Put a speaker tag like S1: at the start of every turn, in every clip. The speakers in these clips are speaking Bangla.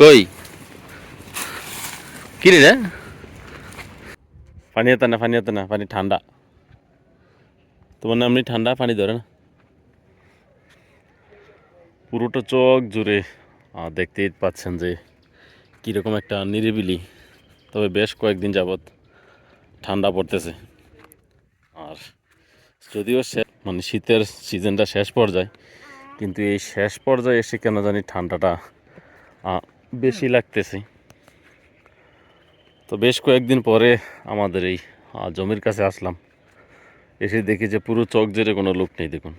S1: কই? কি রে পানি এত না পানি এত না পানি ঠান্ডা। তোমার নাম নেই ঠান্ডা? পানি ধরে না। পুরোটা চোখ জুড়ে। দেখতেই পাচ্ছেন যে কীরকম একটা নিরিবিলি। তবে বেশ কয়েকদিন যাবৎ ঠান্ডা পড়তেছে। আর যদিও মানে শীতের সিজনটা শেষ পর্যায়ে, কিন্তু এই শেষ পর্যায়ে এসে কেন জানি ঠান্ডাটা বেশি লাগতেছে। তো বেশ কয়েকদিন পরে আমাদের এই জমির কাছে আসলাম। এসে দেখি যে পুরো চোখ জেরে কোনো লোক নেই দেখুন।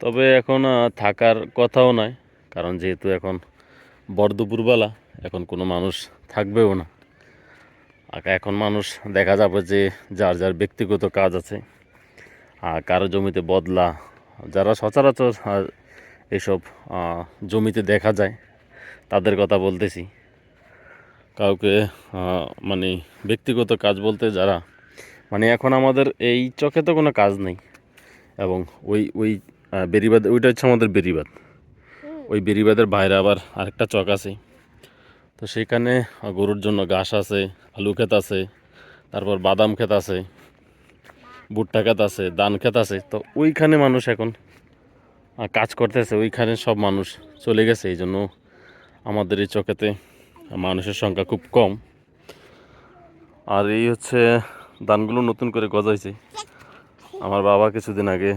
S1: তবে এখন থাকার কথাও নয়, কারণ যেহেতু এখন বড় দুপুরবেলা, এখন কোনো মানুষ থাকবেও না। এখন মানুষ দেখা যাবে যে যার যার ব্যক্তিগত কাজ আছে, আর কারও জমিতে বদলা, যারা সচরাচর এসব জমিতে দেখা যায় তাদের কথা বলতেছি। কাউকে মানে ব্যক্তিগত কাজ বলতে যারা মানে এখন আমাদের এই চোখে তো কোনো কাজ নেই। এবং ওই ওই বেরিবাদ ওইটা হচ্ছে আমাদের বেরিবাদ ওই বেরিবাদের বাইরে আবার আরেকটা চক আছে। তো সেখানে গরুর জন্য ঘাস আছে আলু ক্ষেত আছে তারপর বাদাম ক্ষেত আছে ভুট্টা ক্ষেত আছে ধান ক্ষেত আছে। তো ওইখানে মানুষ এখন কাজ করতেছে ওইখানে সব মানুষ চলে গেছে। এই জন্য আমাদের এই চকেতে মানুষের সংখ্যা খুব কম। আর এই হচ্ছে ধানগুলো নতুন করে গজাইছে। আমার বাবা কিছুদিন আগে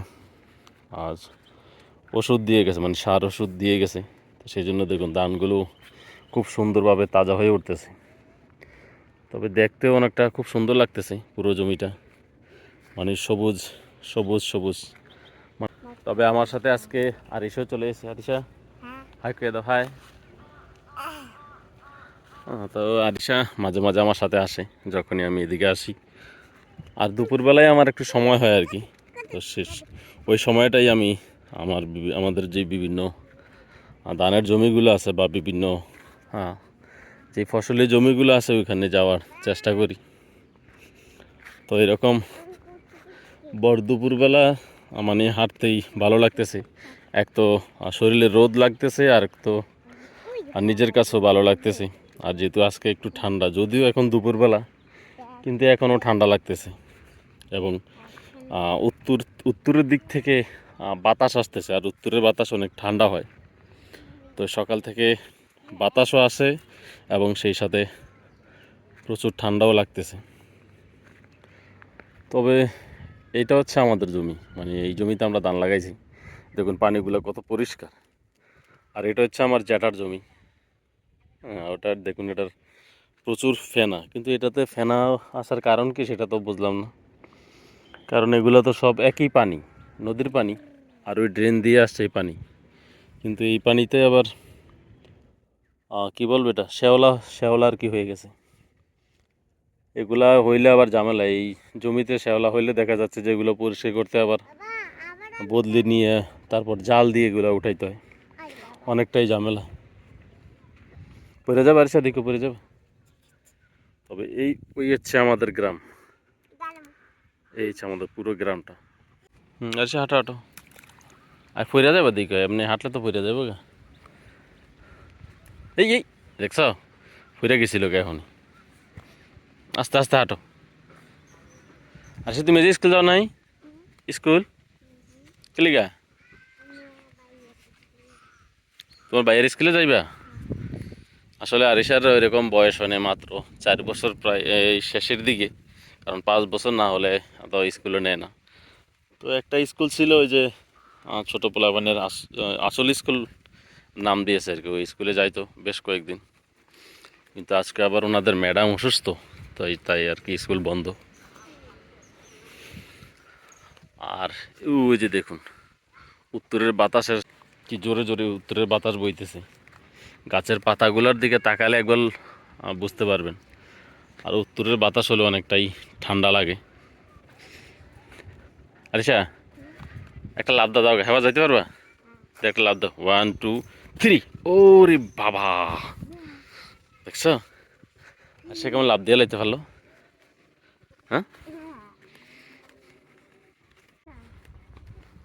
S1: আজ ওষুধ দিয়ে গেছে মানে সার ওষুধ দিয়ে গেছে। তো সেই জন্য দেখুন ধানগুলো খুব সুন্দরভাবে তাজা হয়ে উঠতেছে। তবে দেখতেও অনেকটা খুব সুন্দর লাগতেছে পুরো জমিটা। মানে সবুজ সবুজ সবুজ। তবে আমার সাথে আজকে আরিশাও চলে এসেছে। আরিশা হাই কে দাও হাই হ্যাঁ, তো আরিশা মাঝে মাঝে আমার সাথে আসে যখনই আমি এদিকে আসি। আর দুপুরবেলায় আমার একটু সময় হয় আর কি। তো শেষ, ওই সময়টাই আমি আমার আমাদের যে বিভিন্ন ধানের জমিগুলো আছে বা বিভিন্ন হ্যাঁ যে ফসলের জমিগুলো আছে ওইখানে যাওয়ার চেষ্টা করি। তো এরকম বর দুপুরবেলা মানে হাঁটতেই ভালো লাগতেছে। এক তো শরীরে রোদ লাগতেছে আর এক তো, আর নিজের কাছেও ভালো লাগতেছে। আর যেহেতু আজকে একটু ঠান্ডা, যদিও এখন দুপুরবেলা, কিন্তু এখনও ঠান্ডা লাগতেছে। এবং উত্তর, উত্তরের দিক থেকে বাতাস আসতেছে, আর উত্তরের বাতাস অনেক ঠান্ডা হয়। তো সকাল থেকে বাতাসও আসে এবং সেই সাথে প্রচুর ঠান্ডাও লাগতেছে। তবে এইটা হচ্ছে আমাদের জমি মানে এই জমিতে আমরা ধান লাগাইছি। দেখুন, পানিগুলো কত পরিষ্কার। আর এটা হচ্ছে আমার জ্যাঠার জমি। ওটার দেখুন, এটার প্রচুর ফেনা। কিন্তু এটাতে ফেনা আসার কারণ কি সেটা তো বুঝলাম না। কারণ এগুলো তো সব একই পানি, নদীর পানি, আর ওই ড্রেন দিয়ে আসছে এই পানি। কিন্তু এই পানিতে আবার কি বলব এটা, শ্যাওলা শ্যাওলা আর কি হয়ে গেছে। এগুলা হইলে আবার ঝামেলা, এই জমিতে শ্যাওলা হইলে দেখা যাচ্ছে যে এগুলো পরিষ্কার করতে আবার বদলি নিয়ে, তারপর জাল দিয়ে এগুলো উঠাইতে হয়। অনেকটাই ঝামেলা। পড়ে যাবে আর সেদিকে পড়ে যাবে। তবে এই, ওই হচ্ছে আমাদের গ্রাম। এই হচ্ছে আমাদের পুরো গ্রামটা। হুম আর সে হাঁটো হাঁটো। আর পড়ে যাবে দিকে? এমনি হাঁটলে তো পড়ে যাবে গা। এই এই, দেখছ? ফুরে গেছিল গে এখন। আস্তে আস্তে হাঁটো। আচ্ছা তুমি যে স্কুল যাও নাই? স্কুল? কেলিগা? তোমার বাইরের স্কুলে যাইবা? আসলে আরিশার এরকম বয়স হয় মাত্র চার বছর প্রায় এই শেষের দিকে। কারণ পাঁচ বছর না হলে তো স্কুলে নেয় না। তো একটা স্কুল ছিল ওই যে ছোট পোলাবানের আস- আসল স্কুল নাম দিয়েছে আর কি। ওই স্কুলে যাইতো বেশ কয়েকদিন। কিন্তু আজকে আবার ওনাদের ম্যাডাম অসুস্থ, তাই তাই আর কি স্কুল বন্ধ। আর ওই যে দেখুন, উত্তরের বাতাসের কি জোরে জোরে উত্তরের বাতাস বইতেছে। গাছের পাতাগুলোর দিকে তাকালে একবার বুঝতে পারবেন। আর উত্তরের বাতাস হলে অনেকটাই ঠান্ডা লাগে। আরিশা, একটা লাভ দাও হেবা যাইতে পারবা? একটা লাভ দাও। ওয়ান টু থ্রি ওরে বাবা! দেখছ? আর সে কেমন লাভ দিয়ে লাইতে পারল? হ্যাঁ?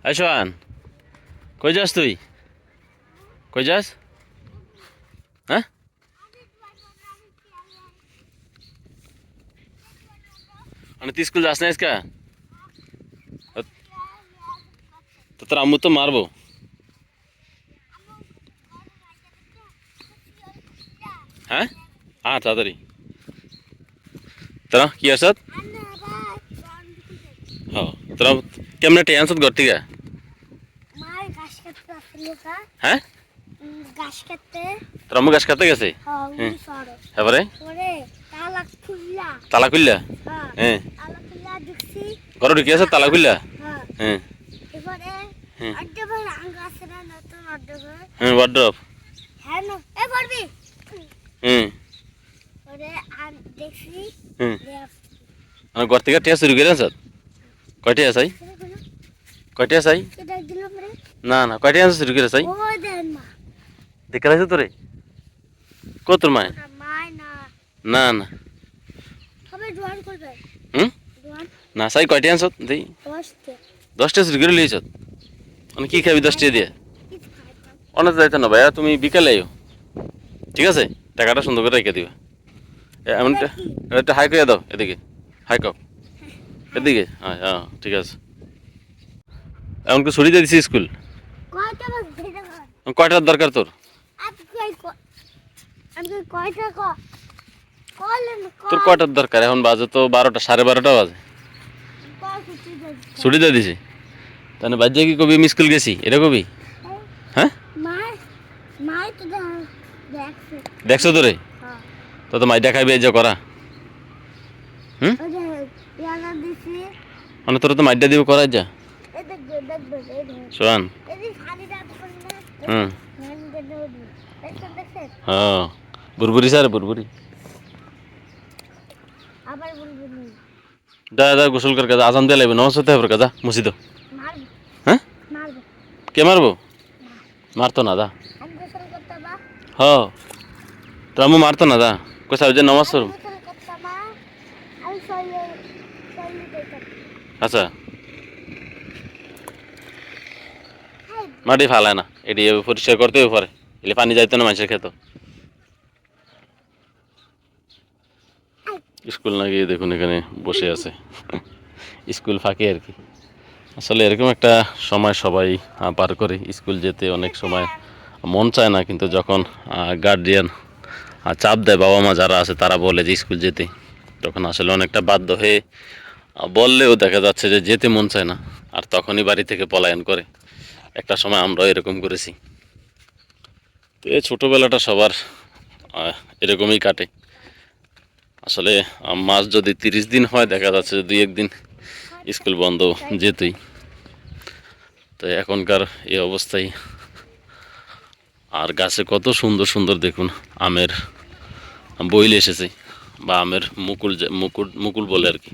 S1: আইসান কই যাস তুই? কই যাস? হ্যাঁ মানে তুই স্কুল যাস না আজকে তো তোর আম্মু তো মারবো হ্যাঁ হ্যাঁ তাড়াতাড়ি তোরা কি আসত হ্যাঁ তোরা কেমনে টেন আসত ঘর থেকে
S2: মার ঘাস কাটতে আসলো কা
S1: হ্যাঁ
S2: ঘাস কাটতে
S1: তোর আম্মু গাছ কাটতে গেছে?
S2: হ্যাঁ তালা খুললা। হ্যাঁ
S1: হ্যাঁ।
S2: তালা খুললা দেখছি
S1: ঘরে ঢুকে আছে তালা খুললা?
S2: হ্যাঁ।
S1: হ্যাঁ।
S2: আছে
S1: হ্যাঁ ওয়ার্ড্রপ
S2: হ্যাঁ
S1: হুম
S2: আর
S1: ঘর থেকে টিয়া শুরু করে আনছত কয়টি আসাই কয়টি
S2: পরে?
S1: না না কয়টি আনছ শুরু করে দেখে রাখছো তোরে? কত তোর মায়
S2: না।
S1: না হুম? না চাই কয়টি আনছত দেই। দশটা। শুরু করে লিয়েছত মানে কি খাবি দশটা দিয়ে? অনেক যাইতে না ভাইয়া তুমি বিকালে আইও। ঠিক আছে? টাকাটা সুন্দর করে রেখে দিবা। এমনটা একটা হাই করে দাও এদিকে। হাই কপ এদিকে হ্যাঁ হ্যাঁ ঠিক আছে। এমনকি ছুটি দিয়ে দিছি স্কুল? কয়টার দরকার তোর? তোর কয়টার দরকার? এখন বাজে তো বারোটা সাড়ে বারোটা বাজে। ছুটি দিয়ে দিছি। তাহলে বাজ্যে কি কবি? আমি স্কুল গেছি। এটা কবি? হ্যাঁ?
S2: মাই মাই তো দেখছ।
S1: তোরে?
S2: হ্যাঁ।
S1: তো তো মাইটা খাইবে এই যে করা। হুম? মানে তোর তো মাইটা দিব করাই যা।
S2: দেখবে দেখবে দেখবে।
S1: শোয়ান
S2: পরলে
S1: হুম। হ্যাঁ। বুরবুরি স্যার বুরবুরি
S2: আবার
S1: যা যা গোসল কর কাজা আজান দিয়ে লাগবে নমাজ হতে হবে কাজা মুছি দো
S2: মারবো।
S1: হ্যাঁ? কে মারবো? মারতো না দা
S2: করতে
S1: হ। আম্মু মারতো না দা কোথাও যে নমাজ পড়ব।
S2: করতে
S1: আচ্ছা। মাটি ফালায় না এটি পরিষ্কার করতেও পারে। এলে পানি যাইতো না মানুষের খেত। স্কুল না গিয়ে দেখুন এখানে বসে আছে। স্কুল ফাঁকে আর কি। আসলে এরকম একটা সময় সবাই পার করে। স্কুল যেতে অনেক সময় মন চায় না, কিন্তু যখন গার্ডিয়ান চাপ দেয় বাবা মা যারা আছে তারা বলে যে স্কুল যেতে। তখন আসলে অনেকটা বাধ্য হয়ে বললেও দেখা যাচ্ছে যে যেতে মন চায় না, আর তখনই বাড়ি থেকে পলায়ন করে। একটা সময় আমরাও এরকম করেছি। তো এই ছোটোবেলাটা সবার এরকমই কাটে। আসলে মাস যদি তিরিশ দিন হয়, দেখা যাচ্ছে দুই একদিন স্কুল বন্ধ যেতই। তো এখনকার এই অবস্থায় আর গাছে কত সুন্দর সুন্দর দেখুন, আমের বইল এসেছে বা আমের মুকুল মুকুল মুকুল বলে আর কি।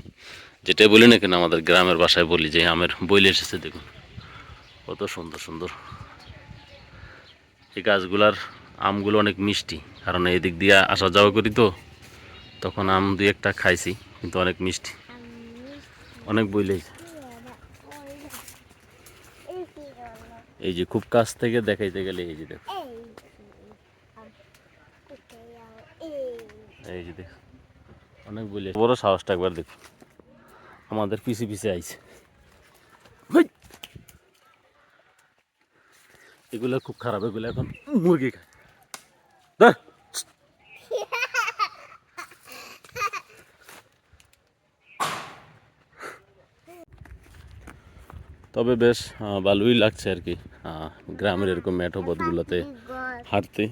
S1: যেটাই বলি না কেন, আমাদের গ্রামের বাসায় বলি যে আমের বইল এসেছে, দেখুন। কত সুন্দর সুন্দর। এই গাছগুলার আমগুলো অনেক মিষ্টি, কারণ এই দিক দিয়ে আসা যাওয়া করি তো তখন আম দুই একটা খাইছি, কিন্তু অনেক মিষ্টি। অনেক বইলেই
S2: এই
S1: যে। খুব কাছ থেকে দেখাইতে গেলে এই যে দেখো।
S2: এই
S1: যে দেখো। অনেক বইলে। বড় সাহসটা একবার দেখো। আমাদের পিছে পিছে আইছে। এগুলো খুব খারাপ, এগুলো এখন মুরগি খায়। তবে বেশ ভালোই লাগছে আর কি। গ্রামের এরকম মেঠো পথগুলোতে হাঁটতে।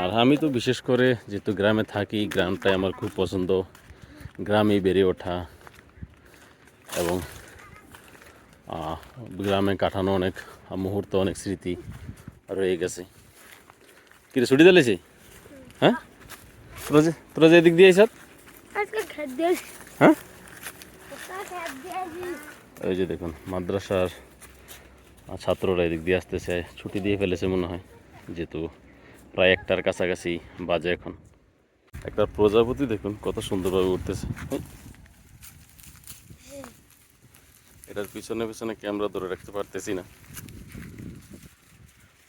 S1: আর আমি তো বিশেষ করে যেহেতু গ্রামে থাকি গ্রামটাই আমার খুব পছন্দ। গ্রামেই বেড়ে ওঠা এবং গ্রামে কাটানো অনেক মুহূর্ত অনেক স্মৃতি রয়ে গেছে। কিরে ছুটি দিলেছি হ্যাঁ? তোরা যে তোরা যে এদিক দিয়ে আইসাত হ্যাঁ? ওই যে দেখুন মাদ্রাসার ছাত্ররা এদিক দিয়ে আসতেছে ছুটি দিয়ে ফেলেছে মনে হয় যেহেতু প্রায় একটার কাছাকাছি বাজে এখন। একটা প্রজাপতি দেখুন কত সুন্দরভাবে উঠতেছে। এটার পিছনে পিছনে ক্যামেরা ধরে রাখতে পারতেছি না।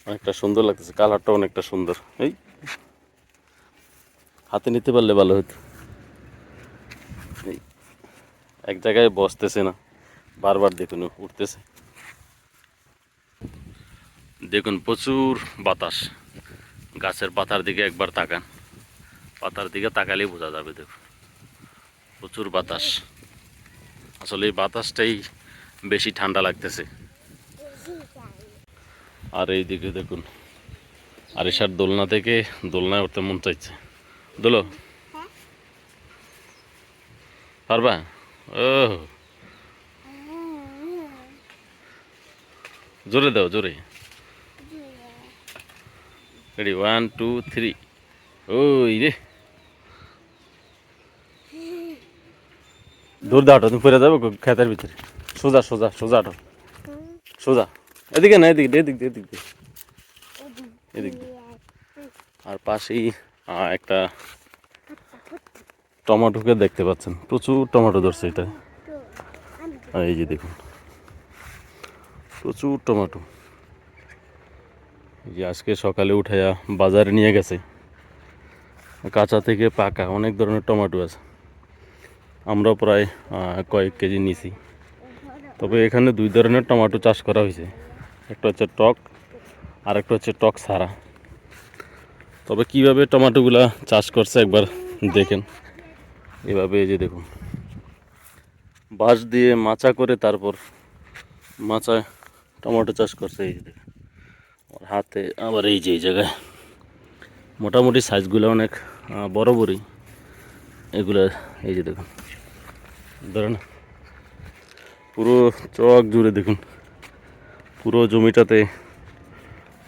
S1: অনেকটা সুন্দর লাগতেছে কালারটা অনেকটা সুন্দর। এই হাতে নিতে পারলে ভালো হতো। এই, এক জায়গায় বসতেছে না। বারবার দেখুন উঠতেছে। দেখুন প্রচুর বাতাস। গাছের পাতার দিকে একবার তাকান। পাতার দিকে তাকালেই বোঝা যাবে দেখুন। প্রচুর বাতাস। আসলে এই বাতাসটাই বেশি ঠান্ডা লাগতেছে। আর এই দিকে দেখুন আর এসার দোলনা থেকে দোলনায় উঠতে মন চাইছে। দোলো।
S2: হ্যাঁ।
S1: পারবা? ও জোরে দাও জোরে। রেডি ওয়ান টু থ্রি ওই রে। দূর দাও তুমি ফিরে যাব খেতের ভিতরে। সোজা সোজা সোজা আটো। সোজা। এদিকে না এদিকে এদিক দিয়ে এদিক দিয়ে। এদিক দিয়ে। আর পাশেই একটা টমেটোকে দেখতে পাচ্ছেন। প্রচুর টমেটো ধরছে এটা। এই যে দেখুন। প্রচুর টমেটো। এই যে আজকে সকালে উঠাইয়া বাজারে নিয়ে গেছে। কাঁচা থেকে পাকা অনেক ধরনের টমেটো আছে। আমরা প্রায় কয়েক কেজি নিছি। তবে এখানে দুই ধরনের টমেটো চাষ করা হয়েছে। একটা হচ্ছে টক আর একটা হচ্ছে টক সারা। তবে কীভাবে টমেটোগুলা চাষ করছে একবার দেখেন। এভাবে এই যে দেখুন। বাঁশ দিয়ে মাচা করে তারপর মাচায় টমেটো চাষ করছে এই যে আর হাতে আবার এই যে এই জায়গায় মোটামুটি সাইজগুলো অনেক বড় বড়ই এগুলো এই যে দেখুন। ধরেন পুরো চক জুড়ে দেখুন। পুরো জমিটাতে।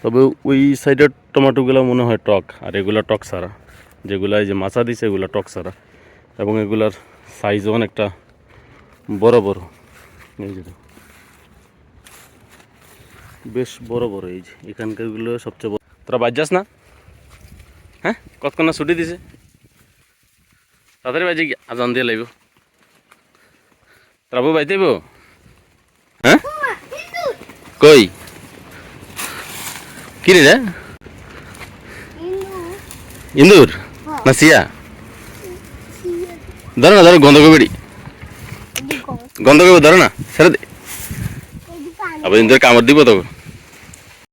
S1: তবে ওই সাইডের টমেটোগুলো মনে হয় টক, আর এগুলা টক সারা যেগুলা এই যে মাছা দিছে, এগুলা টক সারা এবং এগুলার সাইজও অনেকটা বড় বড় এই যে দেখুন। বেশ বড় বড়, এই যে এখানকারগুলো সবচেয়ে বড়। তোরা বাজ যাস না? হ্যাঁ? কতক্ষণ ছুটি দিছে? তাড়াতাড়ি বাজে গিয়ে, আজান দিয়ে লাগব রাবু বাইতেইব হ্যাঁ? কই? কি রে ইন্দুর? না সিয়া? ধরো না, ধরো, গন্ধ কবিড়ি। গন্ধ কবি ধরো না, ছেড়ে দে। আবার ইন্দুর কামড় দিব তো